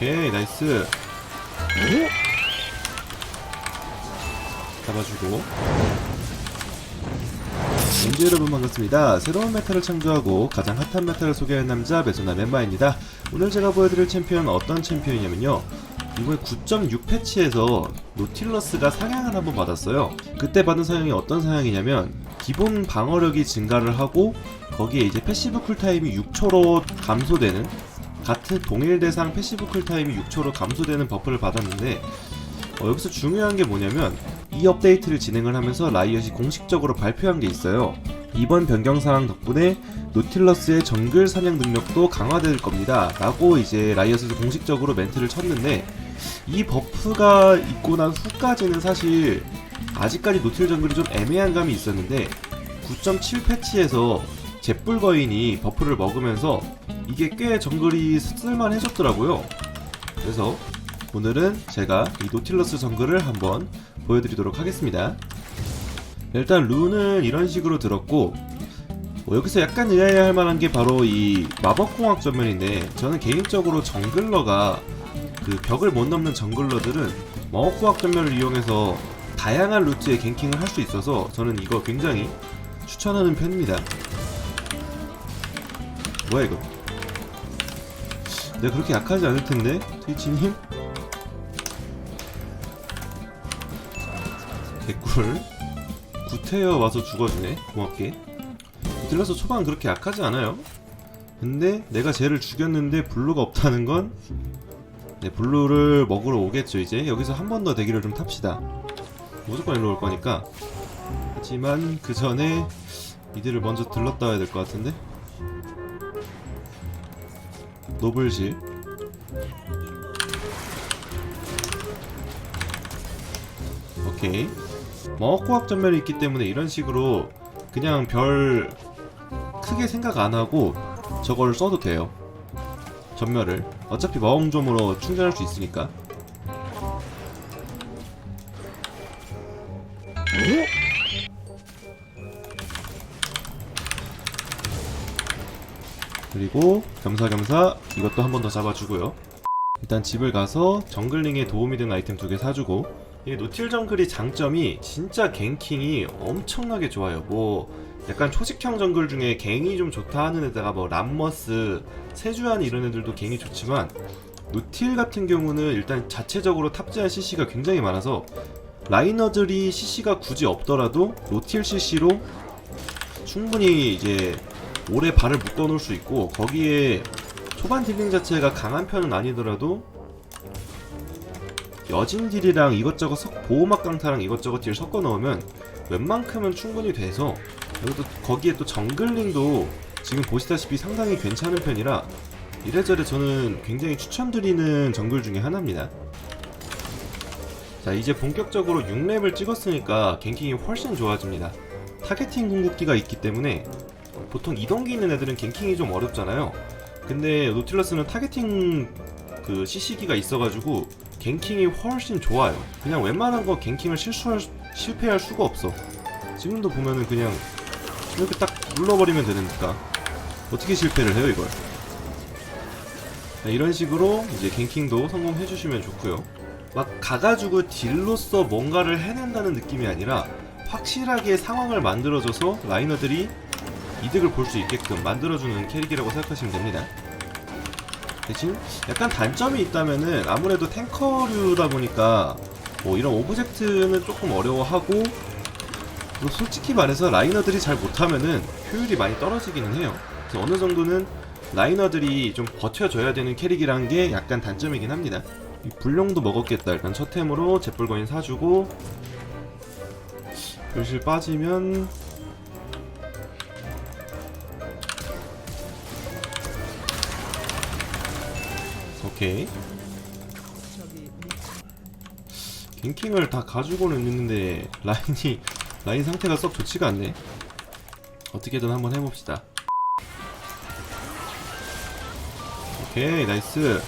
오케이 나이스 잡아주고 엔지 여러분 반갑습니다. 새로운 메타를 창조하고 가장 핫한 메타를 소개하는 남자 메소나 멤마입니다. 오늘 제가 보여드릴 챔피언은 어떤 챔피언이냐면요. 이번에 9.6 패치에서 노틸러스가 상향을 한번 받았어요. 그때 받은 상향이 어떤 상향이냐면 기본 방어력이 증가를 하고 거기에 이제 패시브 쿨타임이 6초로 감소되는 같은 동일 대상 패시브 쿨타임이 6초로 감소되는 버프를 받았는데 어, 여기서 중요한 게 뭐냐면 이 업데이트를 진행을 하면서 라이엇이 공식적으로 발표한 게 있어요. 이번 변경 사항 덕분에 노틸러스의 정글 사냥 능력도 강화될 겁니다. 라고 이제 라이엇에서 공식적으로 멘트를 쳤는데 이 버프가 있고 난 후까지는 사실 아직까지 노틸 정글이 좀 애매한 감이 있었는데 9.7 패치에서 잿불 거인이 버프를 먹으면서 이게 꽤 정글이 쓸만해졌더라고요. 그래서 오늘은 제가 이 노틸러스 정글을 한번 보여드리도록 하겠습니다. 일단 룬은 이런 식으로 들었고 뭐 여기서 약간 의아해할 만한 게 바로 이 마법공학 전면인데 저는 개인적으로 정글러가 그 벽을 못 넘는 정글러들은 마법공학 전면을 이용해서 다양한 루트에 갱킹을 할 수 있어서 저는 이거 굉장히 추천하는 편입니다. 뭐야 이거? 내가 그렇게 약하지 않을 텐데. 트위치님? 개꿀. 구태여 와서 죽어주네. 고맙게. 딜러서 초반 그렇게 약하지 않아요. 근데 내가 쟤를 죽였는데 블루가 없다는 건? 네, 블루를 먹으러 오겠죠 이제. 여기서 한 번 더 대기를 좀 탑시다. 무조건 일로 올 거니까. 하지만 그 전에 이들을 먼저 들렀다 와야 될 것 같은데 노블실 오케이 먹어과학 전멸이 있기 때문에 이런 식으로 그냥 별 크게 생각 안 하고 저걸 써도 돼요. 전멸을 어차피 마왕점으로 충전할 수 있으니까. 그리고 겸사겸사 이것도 한 번 더 잡아주고요. 일단 집을 가서 정글링에 도움이 되는 아이템 두 개 사주고 이 노틸 정글이 장점이 진짜 갱킹이 엄청나게 좋아요. 뭐 약간 초식형 정글 중에 갱이 좀 좋다 하는 애다가 뭐 람머스, 세주안 이런 애들도 갱이 좋지만 노틸 같은 경우는 일단 자체적으로 탑재한 CC가 굉장히 많아서 라이너들이 CC가 굳이 없더라도 노틸 CC로 충분히 이제 오래 발을 묶어 놓을 수 있고 거기에 초반 딜링 자체가 강한 편은 아니더라도 여진 딜이랑 이것저것 석- 보호막 강타랑 이것저것 딜 섞어 넣으면 웬만큼은 충분히 돼서 여기도 거기에 또 정글링도 지금 보시다시피 상당히 괜찮은 편이라 이래저래 저는 굉장히 추천드리는 정글 중에 하나입니다. 자 이제 본격적으로 6렙을 찍었으니까 갱킹이 훨씬 좋아집니다. 타겟팅 궁극기가 있기 때문에 보통 이동기 있는 애들은 갱킹이 좀 어렵잖아요. 근데 노틸러스는 타겟팅 그 CC기가 있어가지고 갱킹이 훨씬 좋아요. 그냥 웬만한 거 갱킹을 실수할 수- 실패할 수가 없어. 지금도 보면은 그냥 이렇게 딱 눌러버리면 되니까 어떻게 실패를 해요 이걸? 네, 이런 식으로 이제 갱킹도 성공해주시면 좋고요. 막 가가지고 딜로서 뭔가를 해낸다는 느낌이 아니라 확실하게 상황을 만들어줘서 라이너들이 이득을 볼 수 있게끔 만들어주는 캐릭이라고 생각하시면 됩니다. 대신 약간 단점이 있다면은 아무래도 탱커류다 보니까 뭐 이런 오브젝트는 조금 어려워하고 솔직히 말해서 라이너들이 잘 못하면은 효율이 많이 떨어지기는 해요. 그래서 어느 정도는 라이너들이 좀 버텨줘야 되는 캐릭이란 게 약간 단점이긴 합니다. 이 불룡도 먹었겠다. 일단 첫 템으로 잿불거인 사주고 교실 빠지면 오케이. 갱킹을 다 가지고는 있는데 라인이 라인 상태가 썩 좋지가 않네. 어떻게든 한번 해봅시다. 오케이 나이스.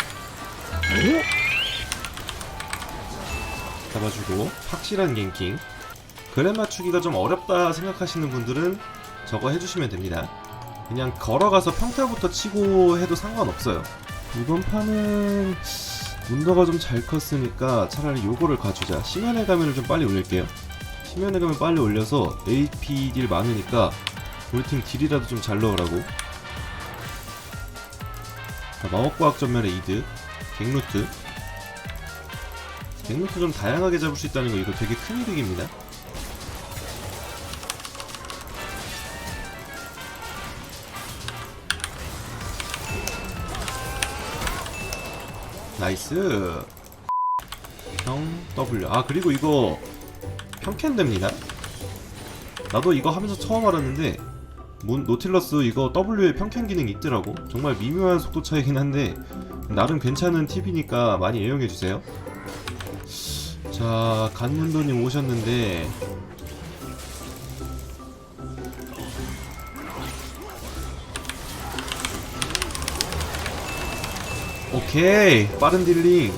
잡아주고 확실한 갱킹. 그래 맞추기가 좀 어렵다 생각하시는 분들은 저거 해주시면 됩니다. 그냥 걸어가서 평타부터 치고 해도 상관없어요 이번 판은 문더가 좀 잘 컸으니까 차라리 요거를 가주자. 심연의 가면을 좀 빨리 올릴게요. 심연의 가면 빨리 올려서 AP 딜 많으니까 우리 팀 딜이라도 좀 잘 넣으라고. 자, 마법과학 전멸의 이득 갱루트. 갱루트 좀 다양하게 잡을 수 있다는 거 이거 되게 큰 이득입니다 나이스. 평 W. 아 그리고 이거 평캔 됩니다. 나도 이거 하면서 처음 알았는데 문, 노틸러스 이거 W에 평캔 기능 있더라고. 정말 미묘한 속도 차이긴 한데 나름 괜찮은 팁이니까 많이 애용해주세요. 자 간문도님 오셨는데 오케이. 빠른 딜링.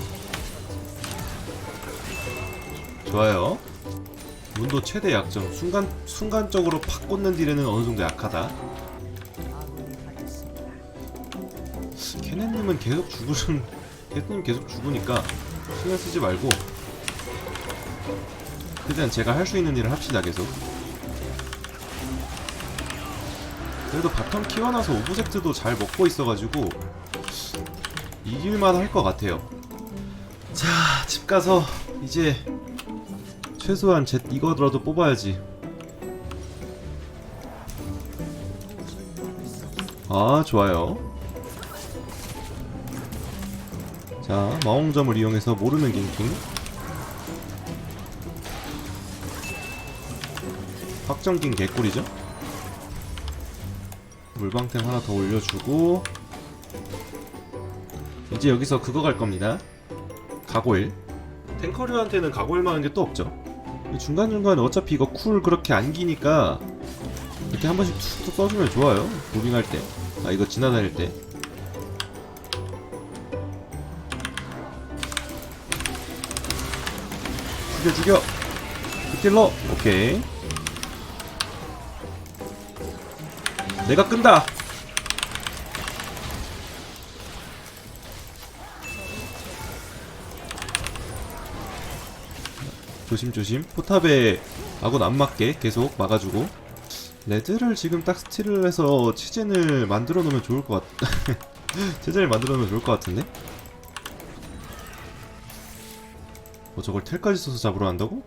좋아요. 문도 최대 약점. 순간 순간적으로 팍 꽂는 딜에는 어느 정도 약하다. 케넨님은 계속 죽으신 케넨님 계속 죽으니까 신경 쓰지 말고 일단 제가 할 수 있는 일을 합시다 계속. 그래도 바텀 키워놔서 오브젝트도 잘 먹고 있어가지고 이길만 할 것 같아요. 자, 집 가서 이제 최소한 제 이거라도 뽑아야지. 아, 좋아요. 자, 마홍점을 이용해서 모르는 갱킹. 확정킹 개꿀이죠? 물방템 하나 더 올려주고 이제 여기서 그거 갈 겁니다. 가고일. 탱커류한테는 가고일만한 게 또 없죠. 중간중간에 어차피 이거 쿨 그렇게 안 기니까 이렇게 한 번씩 툭툭 써주면 좋아요. 무빙할 때. 아, 이거 지나다닐 때. 죽여, 죽여! 빅딜러! 오케이. 내가 끈다! 조심조심 포탑에 아군 안 맞게 계속 막아주고 레드를 지금 딱 스틸을 해서 체젠을 만들어 놓으면 좋을 것 같... 체젠을 만들어 놓으면 좋을 것 같은데? 뭐 저걸 텔까지 써서 잡으러 한다고?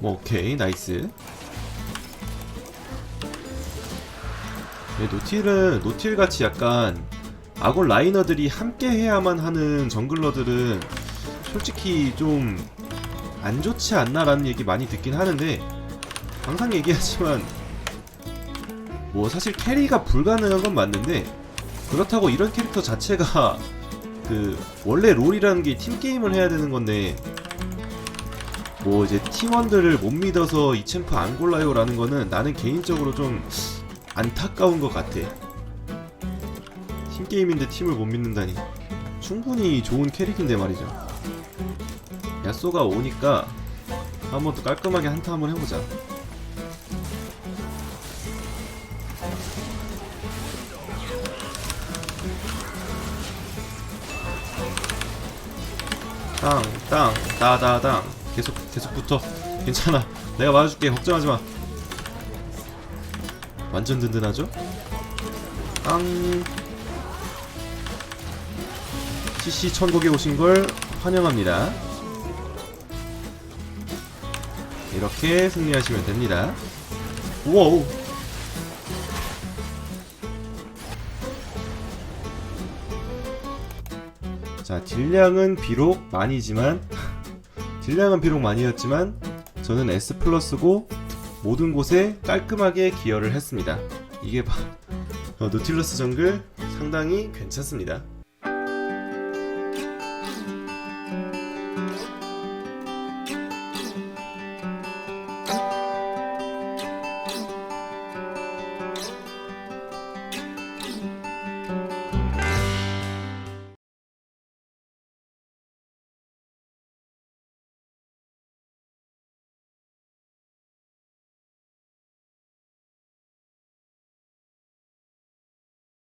뭐 오케이 나이스 네, 노틸은 노틸같이 약간 아군 라이너들이 함께 해야만 하는 정글러들은 솔직히 좀 안 좋지 않나라는 얘기 많이 듣긴 하는데 항상 얘기하지만 뭐 사실 캐리가 불가능한 건 맞는데 그렇다고 이런 캐릭터 자체가 그 원래 롤이라는 게 팀 게임을 해야 되는 건데 뭐 이제 팀원들을 못 믿어서 이 챔프 안 골라요 라는 거는 나는 개인적으로 좀 안타까운 것 같아. 팀 게임인데 팀을 못 믿는다니 충분히 좋은 캐릭인데 말이죠. 야쏘가 오니까 한 번 더 깔끔하게 한타 한번 해보자. 땅, 땅, 따다당. 계속, 계속 붙어. 괜찮아. 내가 맞아줄게. 걱정하지 마. 완전 든든하죠? 땅. CC 천국에 오신 걸 환영합니다. 이렇게 승리하시면 됩니다. 우와우. 자, 딜량은 비록 많이지만 딜량은 비록 많이였지만 저는 S 플러스고 모든 곳에 깔끔하게 기여를 했습니다. 이게 바, 어, 노틸러스 정글 상당히 괜찮습니다.